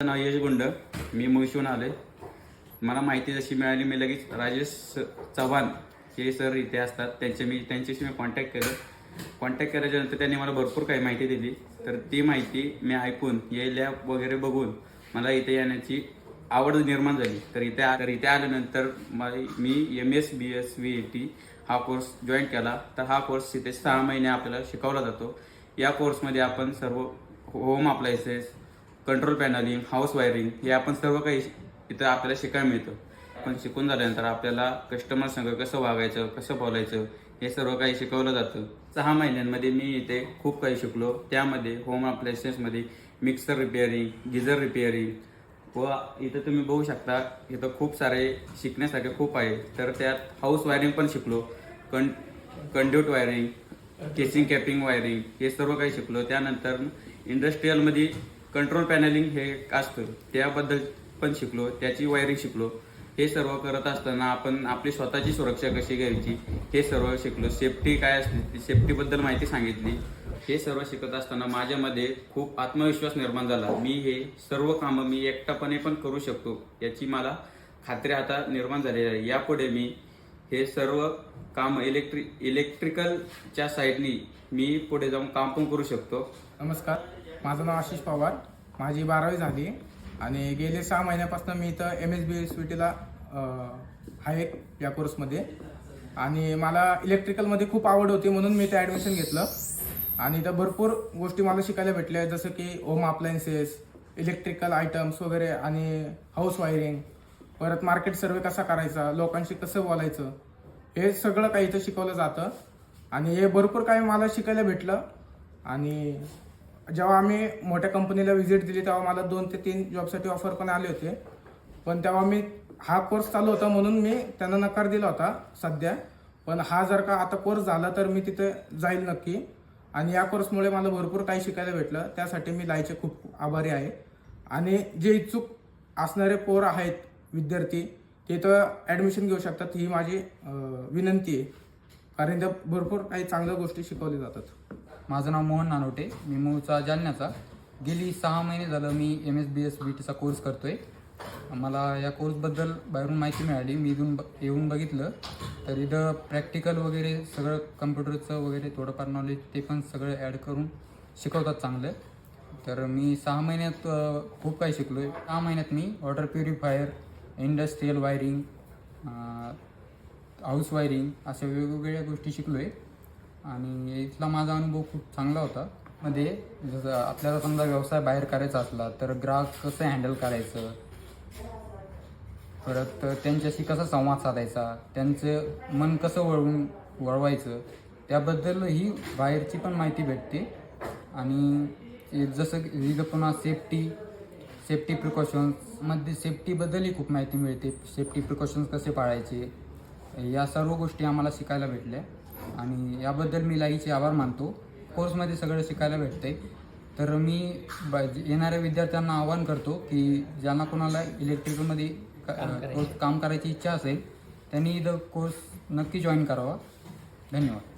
माझं नाव यश गुंड. मी मुळशीहून आले मला माहिती जशी मिळाली मी लगेच राजेश चव्हाण हे सर इथे असतात. त्यांचे मी त्यांच्याशी मी कॉन्टॅक्ट केलं. कॉन्टॅक्ट केल्याच्यानंतर त्यांनी मला भरपूर काही माहिती दिली. तर ती माहिती मी ऐकून ये लॅब वगैरे बघून मला इथे येण्याची आवड निर्माण झाली. तर इथे आ- तर इथे आल्यानंतर मी M S B S V A T हा कोर्स जॉईन केला. तर हा कोर्स इथे सहा महिने आपल्याला शिकवला जातो. या कोर्समध्ये आपण सर्व home appliances control panelling house wiring हे आपण सर्व काही इथं आपल्याला शिकायला मिळतं. पण शिकून झाल्यानंतर आपल्याला कस्टमर संघ कसं वागायचं कसं बोलायचं हे सर्व काही शिकवलं जातं. सहा महिन्यांमध्ये मी इथे खूप काही शिकलो. त्यामध्ये होम अप्लायन्सेसमध्ये मिक्सर रिपेअरिंग गिझर रिपेअरिंग व इथं तुम्ही बघू शकता इथं खूप सारे शिकण्यासारखे खूप आहे तर त्यात हाऊस वायरिंग पण शिकलो con conduit wiring casing capping wiring हे सर्व काही शिकलो. त्यानंतर इंडस्ट्रीयलमध्ये कंट्रोल पॅनलिंग हे असतं. त्याबद्दल पण शिकलो त्याची वायरिंग शिकलो. हे सर्व करत असताना आपण आपली स्वतःची सुरक्षा कशी घ्यायची हे सर्व शिकलो. सेफ्टी काय असते सेफ्टीबद्दल माहिती सांगितली. हे सर्व शिकत असताना माझ्यामध्ये खूप आत्मविश्वास निर्माण झाला. मी हे सर्व कामं मी एकटापणे पण करू शकतो याची मला खात्री आता निर्माण झालेली आहे. यापुढे मी हे सर्व काम इलेक्ट्रिक इलेक्ट्रिकलच्या साईडनी मी पुढे जाऊन काम पण करू शकतो. नमस्कार. माझं नाव आशिष पवार. माझी बारावी झाली आणि गेले सहा महिन्यापासून मी इथं M S B S V टीला आहे या कोर्समध्ये. आणि मला इलेक्ट्रिकलमध्ये खूप आवड होती म्हणून मी इथं ॲडमिशन घेतलं. आणि इथं भरपूर गोष्टी मला शिकायला भेटल्या जसं की होम अप्लायन्सेस इलेक्ट्रिकल आयटम्स वगैरे आणि हाऊस वायरिंग परत मार्केट सर्वे कसा करायचा लोकांशी कसं बोलायचं हे सगळं काही इथं शिकवलं जातं. आणि हे भरपूर काही मला शिकायला भेटलं. आणि जेव्हा आम्ही मोठ्या कंपनीला व्हिजिट दिली तेव्हा मला दोन ते तीन जॉबसाठी ऑफर पण आले होते. पण तेव्हा मी हा कोर्स चालू होता म्हणून मी त्यांना नकार दिला होता सध्या. पण हा जर का आता कोर्स झाला तर मी तिथे जाईल नक्की. आणि या कोर्समुळे मला भरपूर काही शिकायला भेटलं. त्यासाठी मी लायचे खूप आभारी आहे. आणि जे इच्छुक असणारे पोर आहेत विद्यार्थी ते तर ॲडमिशन घेऊ शकतात. ही माझी विनंती आहे. कारण त्या भरपूर काही चांगल्या गोष्टी शिकवल्या जातात. माझं नाव मोहन नानोटे मी मूळचा जालन्याचा. गेली सहा महिने झालं मी M S B S B टीचा कोर्स करतो आहे मला या कोर्सबद्दल बाहेरून माहिती मिळाली. मी इथून ब येऊन बघितलं. तर इथं प्रॅक्टिकल वगैरे सगळं कम्प्युटरचं वगैरे थोडंफार नॉलेज ते पण सगळं ॲड करून शिकवतात चांगलं. तर मी सहा महिन्यात खूप काही शिकलो आहे सहा महिन्यात मी water purifier industrial wiring house wiring अशा वेगवेगळ्या गोष्टी शिकलो आहे आणि इथला माझा अनुभव खूप चांगला होता. मध्ये जसं आपल्याला समजा व्यवसाय बाहेर करायचा असला तर ग्राहक कसं हँडल करायचं? परत त्यांच्याशी कसा संवाद साधायचा? त्यांचं मन कसं वळवून वळवायचं? त्याबद्दल ही बाहेरची पण माहिती भेटते. आणि जसं की इथं पुन्हा सेफ्टी सेफ्टी प्रिकॉशन्समध्ये सेफ्टीबद्दलही खूप माहिती मिळते. सेफ्टी प्रिकॉशन्स कसे पाळायचे? या सर्व गोष्टी आम्हाला शिकायला भेटल्या. आणि याबद्दल मी लाईचे आभार मानतो. कोर्समध्ये सगळं शिकायला भेटतंय. तर मी ब येणाऱ्या विद्यार्थ्यांना आवाहन करतो की ज्यांना कोणाला इलेक्ट्रिकलमध्ये क- काम करायची इच्छा असेल त्यांनी इथं कोर्स नक्की जॉईन करावा. धन्यवाद.